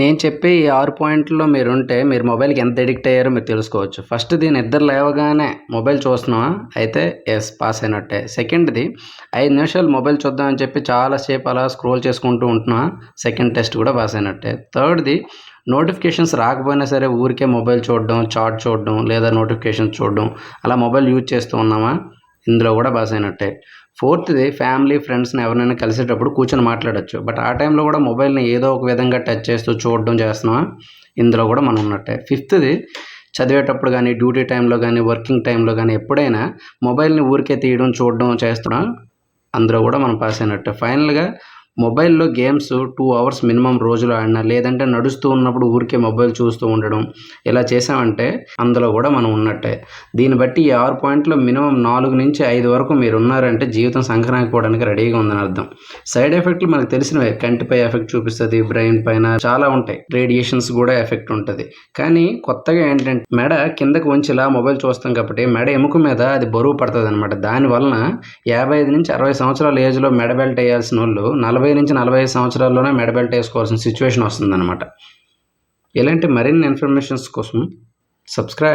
నేను చెప్పే ఈ ఆరు పాయింట్లో మీరు ఉంటే మీరు మొబైల్కి ఎంత ఎడిక్ట్ అయ్యారో మీరు తెలుసుకోవచ్చు. ఫస్ట్ దీని నిద్ర లేవగానే మొబైల్ చూస్తున్నావా? అయితే ఎస్ పాస్ అయినట్టే. సెకండ్ది ఐదు నిమిషాలు మొబైల్ చూద్దామని చెప్పి చాలాసేపు అలా స్క్రోల్ చేసుకుంటూ ఉంటున్నావా? సెకండ్ టెస్ట్ కూడా పాస్ అయినట్టే. థర్డ్ది నోటిఫికేషన్స్ రాకపోయినా సరే ఊరికే మొబైల్ చూడడం చాట్ చూడడం లేదా నోటిఫికేషన్స్ చూడడం అలా మొబైల్ యూజ్ చేస్తూ ఉన్నామా ఇందులో కూడా పాస్ అయినట్టే. ఫోర్త్ది ఫ్యామిలీ ఫ్రెండ్స్ని ఎవరినైనా కలిసేటప్పుడు కూర్చొని మాట్లాడచ్చు. బట్ ఆ టైంలో కూడా మొబైల్ని ఏదో ఒక విధంగా టచ్ చేస్తూ చూడడం చేస్తున్నామా? ఇందులో కూడా మనం ఉన్నట్టే. ఫిఫ్త్ది చదివేటప్పుడు కానీ డ్యూటీ టైంలో కానీ వర్కింగ్ టైంలో కానీ ఎప్పుడైనా మొబైల్ని ఊరికే తీయడం చూడడం చేస్తున్నాం అందులో కూడా మనం పాస్ అయినట్టే. ఫైనల్గా మొబైల్లో గేమ్స్ టూ అవర్స్ మినిమం రోజులో ఆడినా లేదంటే నడుస్తూ ఉన్నప్పుడు ఊరికే మొబైల్ చూస్తూ ఉండడం. ఇలా చేసామంటే అందులో కూడా మనం ఉన్నట్టే. దీన్ని బట్టి ఈ ఆరు పాయింట్లో మినిమం నాలుగు నుంచి ఐదు వరకు మీరు ఉన్నారంటే జీవితం సంక్రాంతిపోవడానికి రెడీగా ఉందని అర్థం. సైడ్ ఎఫెక్ట్లు మనకు తెలిసినవే. కంటిపై ఎఫెక్ట్ చూపిస్తుంది బ్రెయిన్ పైన చాలా ఉంటాయి. రేడియేషన్స్ కూడా ఎఫెక్ట్ ఉంటుంది. కానీ కొత్తగా ఏంటంటే మెడ కిందకు వంచి ఇలా మొబైల్ చూస్తాం కాబట్టి మెడ ఎముక మీద అది బరువు పడుతుంది అనమాట దానివలన యాభై ఐదు నుంచి అరవై సంవత్సరాల ఏజ్లో మెడ బెల్ట్ వేయాల్సిన వాళ్ళు నలభై నుంచి నలభై ఐదు సంవత్సరాల్లోనే మెడబెల్ట్ వేసుకోవాల్సిన సిచ్యువేషన్ వస్తుందన్నమాట. ఇలాంటి మరిన్ని ఇన్ఫర్మేషన్స్ కోసం సబ్స్క్రైబ్